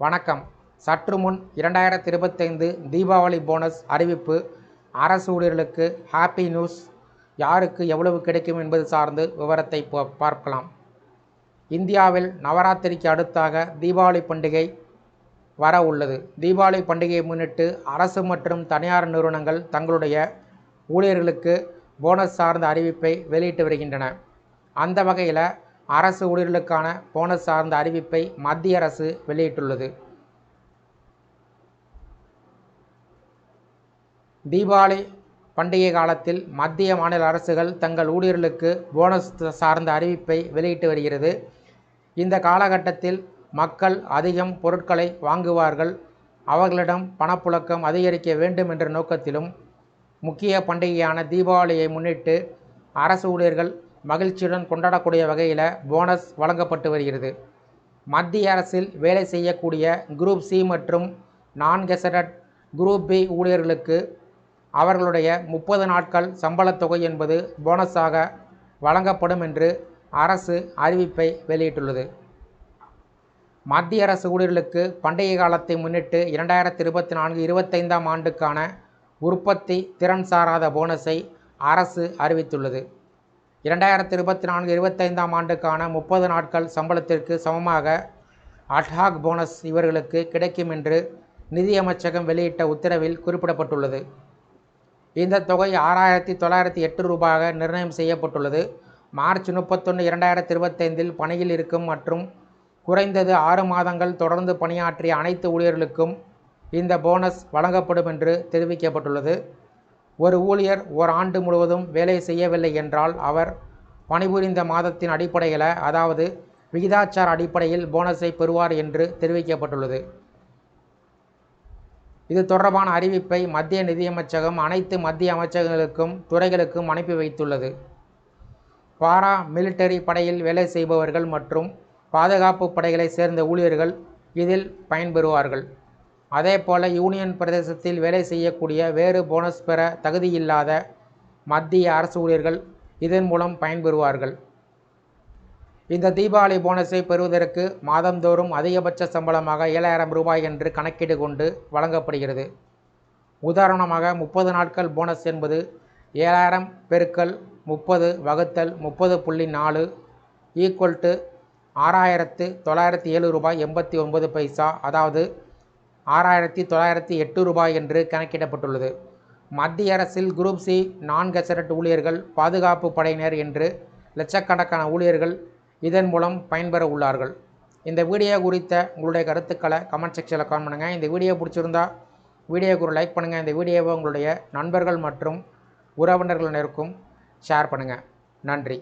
வணக்கம். சற்று முன் இரண்டாயிரத்தி இருபத்தைந்து தீபாவளி போனஸ் அறிவிப்பு. அரசு ஊழியர்களுக்கு ஹாப்பி நியூஸ். யாருக்கு எவ்வளவு கிடைக்கும் என்பது சார்ந்து விவரத்தை பார்க்கலாம். இந்தியாவில் நவராத்திரிக்கு அடுத்தாக தீபாவளி பண்டிகை வர உள்ளது. தீபாவளி பண்டிகையை முன்னிட்டு அரசு மற்றும் தனியார் நிறுவனங்கள் தங்களுடைய ஊழியர்களுக்கு போனஸ் சார்ந்த அறிவிப்பை வெளியிட்டு வருகின்றன. அந்த வகையில் அரசு ஊழியர்களுக்கான போனஸ் சார்ந்த அறிவிப்பை மத்திய அரசு வெளியிட்டுள்ளது. தீபாவளி பண்டிகை காலத்தில் மத்திய மாநில அரசுகள் தங்கள் ஊழியர்களுக்கு போனஸ் சார்ந்த அறிவிப்பை வெளியிட்டு வருகிறது. இந்த காலகட்டத்தில் மக்கள் அதிகம் பொருட்களை வாங்குவார்கள். அவர்களிடம் பணப்புழக்கம் அதிகரிக்க வேண்டும் என்ற நோக்கத்திலும் முக்கிய பண்டிகையான தீபாவளியை முன்னிட்டு அரசு ஊழியர்கள் மகிழ்ச்சியுடன் கொண்டாடக்கூடிய வகையில் போனஸ் வழங்கப்பட்டு வருகிறது. மத்திய அரசில் வேலை செய்யக்கூடிய குரூப் சி மற்றும் நான் கெசடட் குரூப் பி ஊழியர்களுக்கு அவர்களுடைய முப்பது நாட்கள் சம்பளத் தொகை என்பது போனஸாக வழங்கப்படும் என்று அரசு அறிவிப்பை வெளியிட்டுள்ளது. மத்திய அரசு ஊழியர்களுக்கு பண்டைய காலத்தை முன்னிட்டு இரண்டாயிரத்தி இருபத்தி நான்கு இருபத்தைந்தாம் ஆண்டுக்கான உற்பத்தி திறன் சாராத போனஸை அரசு அறிவித்துள்ளது. இரண்டாயிரத்தி இருபத்தி நான்கு இருபத்தைந்தாம் ஆண்டுக்கான முப்பது நாட்கள் சம்பளத்திற்கு சமமாக அட்ஹாக் போனஸ் இவர்களுக்கு கிடைக்கும் என்று நிதியமைச்சகம் வெளியிட்ட உத்தரவில் குறிப்பிடப்பட்டுள்ளது. இந்த தொகை ஆறாயிரத்தி தொள்ளாயிரத்தி எட்டு ரூபாயாக நிர்ணயம் செய்யப்பட்டுள்ளது. மார்ச் முப்பத்தொன்று இரண்டாயிரத்தி இருபத்தைந்தில் பணியில் இருக்கும் மற்றும் குறைந்தது ஆறு மாதங்கள் தொடர்ந்து பணியாற்றிய அனைத்து ஊழியர்களுக்கும் இந்த போனஸ் வழங்கப்படும் என்று தெரிவிக்கப்பட்டுள்ளது. ஒரு ஊழியர் ஓர் ஆண்டு முழுவதும் வேலை செய்யவில்லை என்றால் அவர் பணிபுரிந்த மாதத்தின் அடிப்படையில் அதாவது விகிதாச்சார அடிப்படையில் போனஸை பெறுவார் என்று தெரிவிக்கப்பட்டுள்ளது. இது தொடர்பான அறிவிப்பை மத்திய நிதியமைச்சகம் அனைத்து மத்திய அமைச்சகங்களுக்கும் துறைகளுக்கும் அனுப்பி வைத்துள்ளது. பாரா மிலிட்டரி படையில் வேலை செய்பவர்கள் மற்றும் பாதுகாப்பு படைகளை சேர்ந்த ஊழியர்கள் இதில் பயன்பெறுவார்கள். அதேபோல யூனியன் பிரதேசத்தில் வேலை செய்யக்கூடிய வேறு போனஸ் பெற தகுதியில்லாத மத்திய அரசு ஊழியர்கள் இதன் மூலம் பயன்பெறுவார்கள். இந்த தீபாவளி போனஸை பெறுவதற்கு மாதந்தோறும் அதிகபட்ச சம்பளமாக ஏழாயிரம் ரூபாய் என்று கணக்கீடு கொண்டு வழங்கப்படுகிறது. உதாரணமாக முப்பது நாட்கள் போனஸ் என்பது ஏழாயிரம் பெருக்கல் முப்பது வகுத்தல் முப்பது புள்ளி நாலு ஈக்குவல் டு ஆறாயிரத்து தொள்ளாயிரத்தி ஏழு ரூபாய் எண்பத்தி ஒன்பது பைசா அதாவது ஆறாயிரத்தி தொள்ளாயிரத்தி எட்டு ரூபாய் என்று கணக்கிடப்பட்டுள்ளது. மத்திய அரசில் குரூப் சி நான் கெசரட் ஊழியர்கள் பாதுகாப்பு படையினர் என்று லட்சக்கணக்கான ஊழியர்கள் இதன் மூலம் பயன்பெற உள்ளார்கள். இந்த வீடியோ குறித்த உங்களுடைய கருத்துக்களை கமெண்ட் செக்ஷனில் கமெண்ட் பண்ணுங்கள் இந்த வீடியோ பிடிச்சிருந்தா வீடியோக்கு ஒரு லைக் பண்ணுங்கள் இந்த வீடியோவை உங்களுடைய நண்பர்கள் மற்றும் உறவினர்களினருக்கும் ஷேர் பண்ணுங்கள் நன்றி.